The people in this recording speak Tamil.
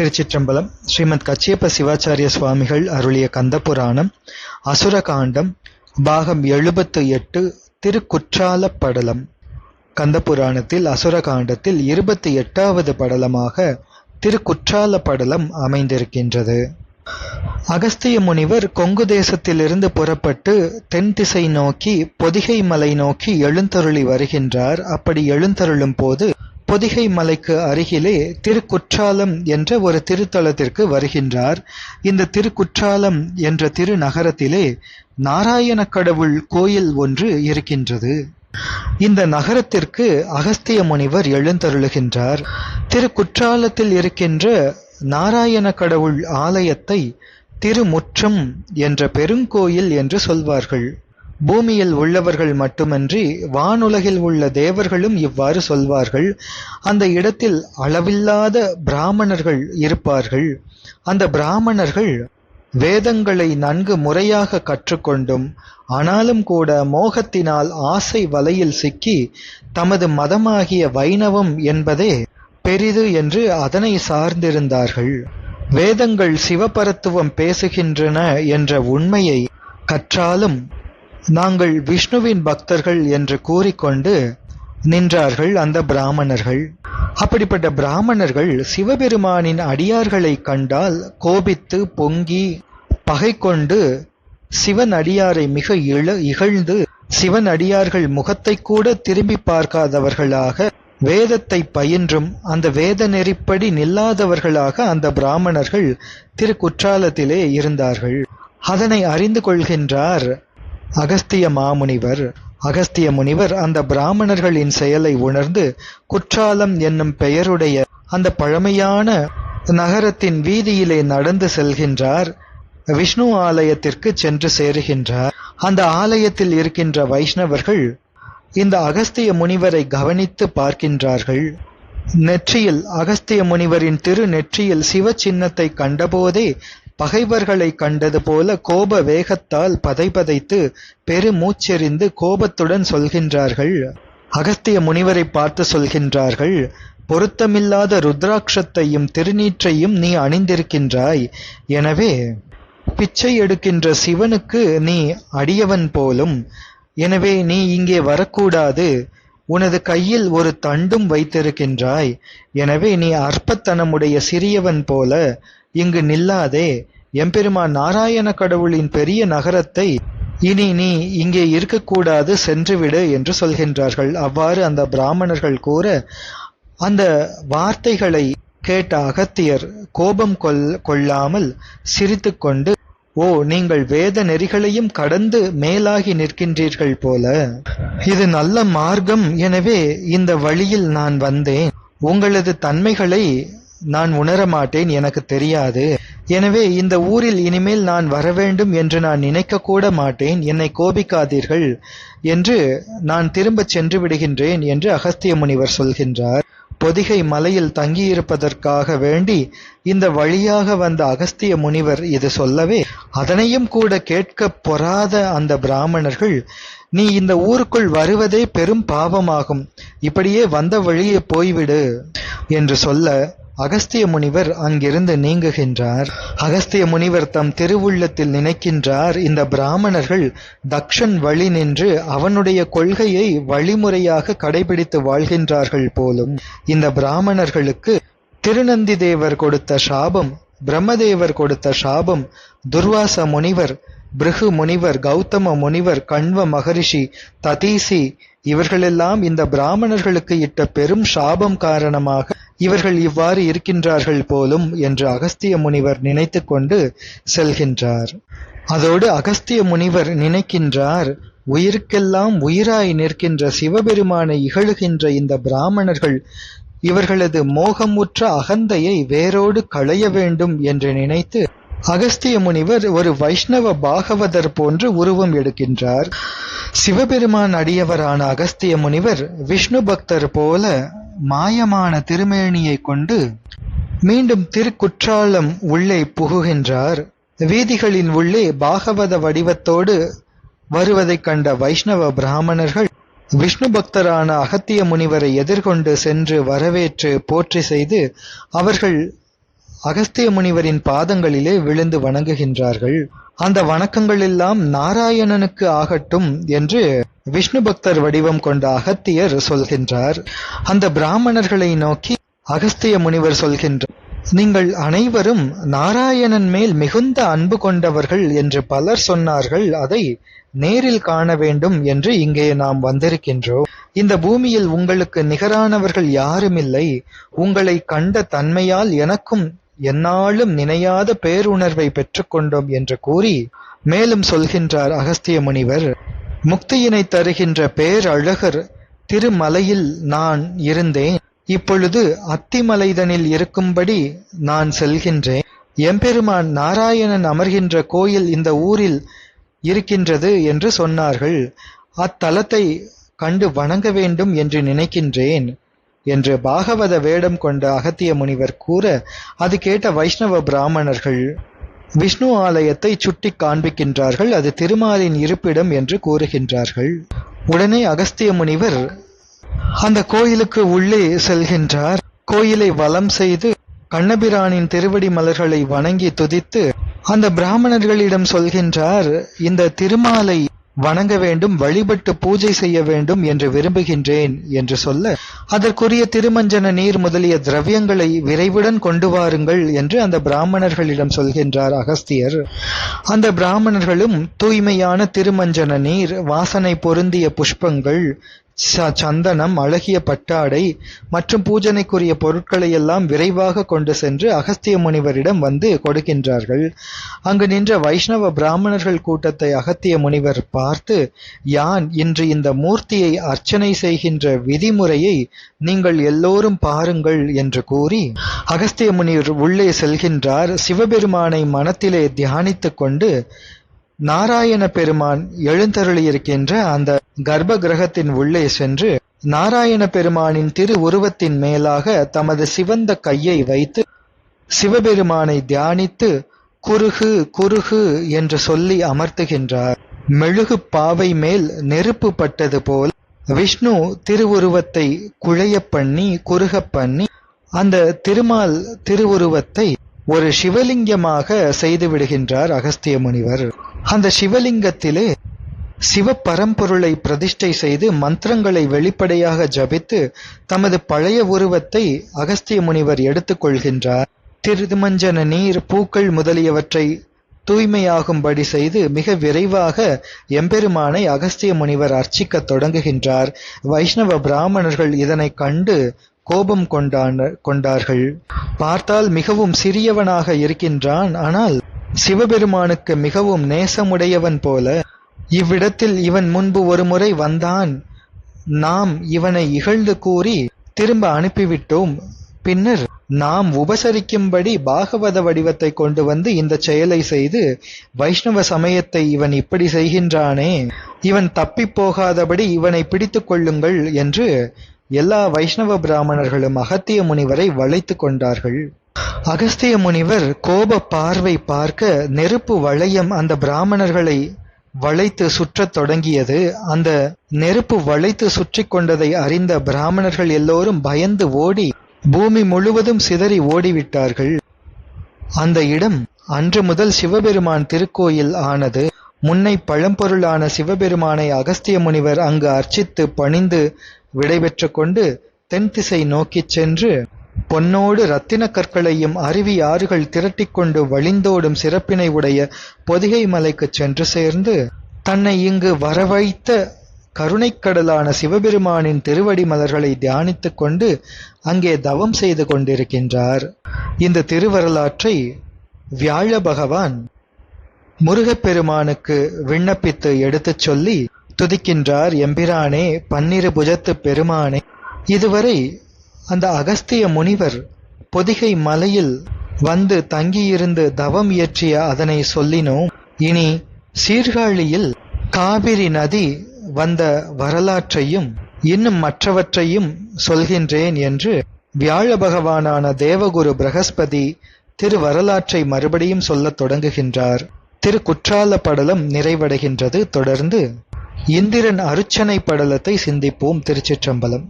திருச்சிற்றம்பலம் ஸ்ரீமத் கச்சியப்ப சிவாச்சாரிய சுவாமிகள் அருளிய கந்தபுராணம் அசுரகாண்டம் பாகம் எழுபத்து எட்டு திருக்குற்றால படலம் கந்தபுராணத்தில் அசுரகாண்டத்தில் இருபத்தி எட்டாவது படலமாக திருக்குற்றால படலம் அமைந்திருக்கின்றது. அகஸ்திய முனிவர் கொங்கு தேசத்திலிருந்து புறப்பட்டு தென் திசை நோக்கி பொதிகை மலை நோக்கி எழுந்தருளி வருகின்றார். அப்படி எழுந்தருளும் போது பொதிகை மலைக்கு அருகிலே திருக்குற்றாலம் என்ற ஒரு திருத்தலத்திற்கு வருகின்றார். இந்த திருக்குற்றாலம் என்ற திருநகரத்திலே நாராயண கடவுள் கோயில் ஒன்று இருக்கின்றது. இந்த நகரத்திற்கு அகஸ்திய முனிவர் எழுந்தருளுகின்றார். திருக்குற்றாலத்தில் இருக்கின்ற நாராயண கடவுள் ஆலயத்தை திருமுற்றம் என்ற பெருங்கோயில் என்று சொல்வார்கள். பூமியில் உள்ளவர்கள் மட்டுமன்றி வானுலகில் உள்ள தேவர்களும் இவ்வாறு சொல்வார்கள். அந்த இடத்தில் அளவில்லாத பிராமணர்கள் இருப்பார்கள். அந்த பிராமணர்கள் வேதங்களை நன்கு முறையாக கற்றுக்கொண்டும் ஆனாலும் கூட மோகத்தினால் ஆசை வலையில் சிக்கி தமது மதமாகிய வைணவம் என்பதே பெரிது என்று அதனை சார்ந்திருந்தார்கள். வேதங்கள் சிவபரத்துவம் பேசுகின்றன என்ற உண்மையை கற்றாலும் நாங்கள் விஷ்ணுவின் பக்தர்கள் என்று கூறிக்கொண்டு நின்றார்கள் அந்த பிராமணர்கள். அப்படிப்பட்ட பிராமணர்கள் சிவபெருமானின் அடியார்களை கண்டால் கோபித்து பொங்கி பகை கொண்டு சிவன் அடியாரை மிக இழ இகழ்ந்து சிவன் அடியார்கள் முகத்தை கூட திரும்பி பார்க்காதவர்களாக வேதத்தை பயின்றும் அந்த வேத நெறிப்படி நில்லாதவர்களாக அந்த பிராமணர்கள் திருக்குற்றாலத்திலே இருந்தார்கள். அதனை அறிந்து கொள்கின்றார் அகஸ்திய மாமுனிவர் அகஸ்திய முனிவர் அந்த பிராமணர்களின் செயலை உணர்ந்து குற்றாலம் என்னும் பெயருடைய அந்த பழமையான நகரத்தின் வீதியிலே நடந்து செல்கின்றார். விஷ்ணு ஆலயத்திற்கு சென்று சேருகின்றார். அந்த ஆலயத்தில் இருக்கின்ற வைஷ்ணவர்கள் இந்த அகஸ்திய முனிவரை கவனித்து பார்க்கின்றார்கள். நெற்றியில் அகஸ்திய முனிவரின் திரு நெற்றியில் சிவ சின்னத்தை கண்டபோதே பகைவர்களை கண்டது போல கோப வேகத்தால் பதைபதைத்து பெருமூச்செறிந்து கோபத்துடன் சொல்கின்றார்கள். அகத்திய முனிவரை பார்த்து சொல்கின்றார்கள் பொருத்தமில்லாத ருத்ராட்சத்தையும் திருநீற்றையும் நீ அணிந்திருக்கின்றாய். எனவே பிச்சை எடுக்கின்ற சிவனுக்கு நீ அடியவன் போலும். எனவே நீ இங்கே வரக்கூடாது. உனது கையில் ஒரு தண்டும் வைத்திருக்கின்றாய். எனவே நீ அற்பத்தனமுடைய சிறியவன் போல இங்கு நில்லாதே. எம்பெருமான் நாராயண கடவுளின் பெரிய நகரத்தை இனி நீ இங்கே இருக்கக்கூடாது சென்றுவிடு என்று சொல்கின்றார்கள். அவ்வாறு அந்த பிராமணர்கள் கூற அந்த வார்த்தைகளை கேட்ட அகத்தியர் கோபம் கொள் கொள்ளாமல் சிரித்துக்கொண்டு ஓ நீங்கள் வேத நெறிகளையும் கடந்து மேலாகி நிற்கின்றீர்கள் போல. இது நல்ல மார்க்கம். எனவே இந்த வழியில் நான் வந்தேன். உங்களது தன்மைகளை நான் உணர மாட்டேன் எனக்கு தெரியாது. எனவே இந்த ஊரில் இனிமேல் நான் வரவேண்டும் என்று நான் நினைக்க கூட மாட்டேன் என்னை கோபிக்காதீர்கள் என்று நான் திரும்பச் சென்று விடுகின்றேன் என்று அகஸ்திய முனிவர் சொல்கின்றார். பொதிகை மலையில் தங்கியிருப்பதற்காக வேண்டி இந்த வழியாக வந்த அகஸ்திய முனிவர் இது சொல்லவே அதனையும் கூட கேட்க பொறாத அந்த பிராமணர்கள் நீ இந்த ஊருக்குள் வருவதே பெரும் பாவமாகும். இப்படியே வந்த வழியே போய்விடு என்று சொல்ல அகஸ்திய முனிவர் அங்கிருந்து நீங்குகின்றார். அகஸ்திய முனிவர் தம் திருவுள்ளத்தில் நினைக்கின்றார் இந்த பிராமணர்கள் தக்ஷன் வழி நின்று அவனுடைய கொள்கையை வழிமுறையாக கடைபிடித்து வாழ்கின்றார்கள் போலும். இந்த பிராமணர்களுக்கு திருநந்தி தேவர் கொடுத்த சாபம் பிரம்மதேவர் கொடுத்த சாபம் துர்வாச முனிவர் பிருகு முனிவர் கௌதம முனிவர் கண்வ மகரிஷி ததீசி இவர்களெல்லாம் இந்த பிராமணர்களுக்கு இட்ட பெரும் சாபம் காரணமாக இவர்கள் இவ்வாறு இருக்கின்றார்கள் போலும் என்று அகஸ்திய முனிவர் நினைத்து கொண்டு செல்கின்றார். அதோடு அகஸ்திய முனிவர் நினைக்கின்றார் உயிருக்கெல்லாம் உயிராய் நிற்கின்ற சிவபெருமானை இகழுகின்ற இந்த பிராமணர்கள் இவர்களது மோகமுற்ற அகந்தையை வேரோடு களைய வேண்டும் என்று நினைத்து அகஸ்திய முனிவர் ஒரு வைஷ்ணவ பாகவதர் போன்று உருவம் எடுக்கின்றார். சிவபெருமான் அடியவரான அகஸ்திய முனிவர் விஷ்ணு பக்தர் போல மாயமான திருமேனியை கொண்டு மீண்டும் திருக்குற்றாலம் உள்ளே புகுகின்றார். வீதிகளின் உள்ளே பாகவத வடிவத்தோடு வருவதைக் கண்ட வைஷ்ணவ பிராமணர்கள் விஷ்ணு பக்தரான அகத்திய முனிவரை எதிர்கொண்டு சென்று வரவேற்று போற்றி செய்து அவர்கள் அகஸ்திய முனிவரின் பாதங்களிலே விழுந்து வணங்குகின்றார்கள். அந்த வணக்கங்கள் எல்லாம் நாராயணனுக்கு ஆகட்டும் என்று விஷ்ணு பக்தர் வடிவம் கொண்ட அகத்தியர் சொல்கின்றார். அந்த பிராமணர்களை நோக்கி அகஸ்திய முனிவர் சொல்கின்றார் நீங்கள் அனைவரும் நாராயணன் மேல் மிகுந்த அன்பு கொண்டவர்கள் என்று பலர் சொன்னார்கள். அதை நேரில் காண வேண்டும் என்று இங்கே நாம் வந்திருக்கின்றோம். இந்த பூமியில் உங்களுக்கு நிகரானவர்கள் யாருமில்லை. உங்களை கண்ட தன்மையால் எனக்கும் எந்நாளும் நினையாத பேருணர்வை பெற்றுக்கொண்டோம் என்று கூறி மேலும் சொல்கின்றார் அகஸ்திய முனிவர் முக்தியினை தருகின்ற பேரழகர் திருமலையில் நான் இருந்தேன். இப்பொழுது அத்திமலைதனில் இருக்கும்படி நான் செல்கின்றேன். எம்பெருமான் நாராயணன் அமர்கின்ற கோயில் இந்த ஊரில் இருக்கின்றது என்று சொன்னார்கள். அத்தலத்தை கண்டு வணங்க வேண்டும் என்று நினைக்கின்றேன். என்று பாகவத வேடம் கொண்ட அகத்திய முனிவர் கூற அது கேட்ட வைஷ்ணவ பிராமணர்கள் விஷ்ணு ஆலயத்தை சுட்டி காண்பிக்கின்றார்கள் அது திருமாலின் இருப்பிடம் என்று கூறுகின்றார்கள். உடனே அகஸ்திய முனிவர் அந்த கோயிலுக்கு உள்ளே செல்கின்றார். கோயிலை வலம் செய்து கண்ணபிரானின் திருவடி மலர்களை வணங்கி துதித்து அந்த பிராமணர்களிடம் சொல்கின்றார் இந்த திருமாலை வணங்க வேண்டும் வழிபட்டு பூஜை செய்ய வேண்டும் என்று விரும்புகின்றேன் என்று சொல்ல அதற்குரிய திருமஞ்சன நீர் முதலிய திரவியங்களை விரைவுடன் கொண்டு வாருங்கள் என்று அந்த பிராமணர்களிடம் சொல்கின்றார் அகஸ்தியர். அந்த பிராமணர்களும் தூய்மையான திருமஞ்சன நீர் வாசனை பொருந்திய புஷ்பங்கள் சந்தனம் அழகிய பட்டாடை மற்றும் பூஜனைக்குரிய பொருட்களை எல்லாம் விரைவாக கொண்டு சென்று அகஸ்திய முனிவரிடம் வந்து கொடுக்கின்றார்கள். அங்கு நின்ற வைஷ்ணவ பிராமணர்கள் கூட்டத்தை அகத்திய முனிவர் பார்த்து யான் இன்று இந்த மூர்த்தியை அர்ச்சனை செய்கின்ற விதிமுறையை நீங்கள் எல்லோரும் பாருங்கள் என்று கூறி அகஸ்திய முனிவர் உள்ளே செல்கின்றார். சிவபெருமானை மனத்திலே தியானித்துக் கொண்டு நாராயண பெருமான் எழுந்தருளியிருக்கின்ற அந்த கர்ப்ப கிரகத்தின் உள்ளே சென்று நாராயண பெருமானின் திரு உருவத்தின் மேலாக தமது சிவந்த கையை வைத்து சிவபெருமானை தியானித்து குறுகு குறுகு என்று சொல்லி அமர்த்துகின்றார். மெழுகு பாவை மேல் நெருப்பு பட்டது போல் விஷ்ணு திருவுருவத்தை குழைய பண்ணி குறுக பண்ணி அந்த திருமால் திருவுருவத்தை ஒரு சிவலிங்கமாக செய்து விடுகின்றார் அகஸ்திய முனிவர். அந்த சிவலிங்கத்திலே சிவ பரம்பொருளை பிரதிஷ்டை செய்து மந்திரங்களை வெளிப்படையாக ஜபித்து தமது பழைய உருவத்தை அகஸ்திய முனிவர் எடுத்துக்கொள்கின்றார் திருமஞ்சன நீர் பூக்கள் முதலியவற்றை தூய்மையாகும்படி செய்து மிக விரைவாக எம்பெருமானை அகஸ்திய முனிவர் அர்ச்சிக்கத் தொடங்குகின்றார். வைஷ்ணவ பிராமணர்கள் இதனை கண்டு கோபம் கொண்டான கொண்டார்கள். பார்த்தால் மிகவும் சிறியவனாக இருக்கின்றான் ஆனால் சிவபெருமானுக்கு மிகவும் நேசமுடையவன் போல இவ்விடத்தில் இவன் முன்பு ஒருமுறை வந்தான். நாம் இவனை இகழ்ந்து கூறி திரும்ப அனுப்பிவிட்டோம். பின்னர் நாம் உபசரிக்கும்படி பாகவத வடிவத்தை கொண்டு வந்து இந்த செயலை செய்து வைஷ்ணவ சமயத்தை இவன் இப்படி செய்கின்றானே. இவன் தப்பி போகாதபடி இவனை பிடித்து கொள்ளுங்கள் என்று எல்லா வைஷ்ணவ பிராமணர்களும் அகத்திய முனிவரை வளைத்து கொண்டார்கள். அகஸ்திய முனிவர் கோப பார்வை பார்க்க நெருப்பு வளையம் அந்த பிராமணர்களை வளைத்து சுற்றத் தொடங்கியது. அந்த நெருப்பு வளைத்து சுற்றி கொண்டதை அறிந்த பிராமணர்கள் எல்லோரும் பயந்து ஓடி பூமி முழுவதும் சிதறி ஓடிவிட்டார்கள். அந்த இடம் அன்று முதல் சிவபெருமான் திருக்கோயில் ஆனது. முன்னை பழம்பொருளான சிவபெருமானை அகஸ்திய முனிவர் அங்கு அர்ச்சித்து பணிந்து விடைபெற்று கொண்டு தென் திசை நோக்கிச் சென்று பொன்னோடு ரத்தின கற்களையும் அருவி ஆறுகள் திரட்டிக்கொண்டு வழிந்தோடும் சிறப்பினை உடைய பொதிகை மலைக்குச் சென்று சேர்ந்து தன்னை இங்கு வரவைத்த கருணைக்கடலான சிவபெருமானின் திருவடி மலர்களை தியானித்துக் கொண்டு அங்கே தவம் செய்து கொண்டிருக்கின்றார். இந்த திருவரலாற்றை வியாழ பகவான் முருகப்பெருமானுக்கு விண்ணப்பித்து எடுத்துச் சொல்லி துதிக்கின்றார். எம்பிரானே பன்னிரு புஜத்து பெருமானே இதுவரை அந்த அகஸ்திய முனிவர் பொதிகை மலையில் வந்து தங்கியிருந்து தவம் இயற்றிய அதனை சொல்லினோம். இனி சீர்காழியில் காவிரி நதி வந்த வரலாற்றையும் இன்னும் மற்றவற்றையும் சொல்கின்றேன் என்று வியாழ பகவானான தேவகுரு பிரகஸ்பதி திரு வரலாற்றை மறுபடியும் சொல்லத் தொடங்குகின்றார். திரு குற்றால படலம் நிறைவடைகின்றது. தொடர்ந்து இந்திரன் அருச்சனை படலத்தை சிந்திப்போம் திருச்சிற்றம்பலம்.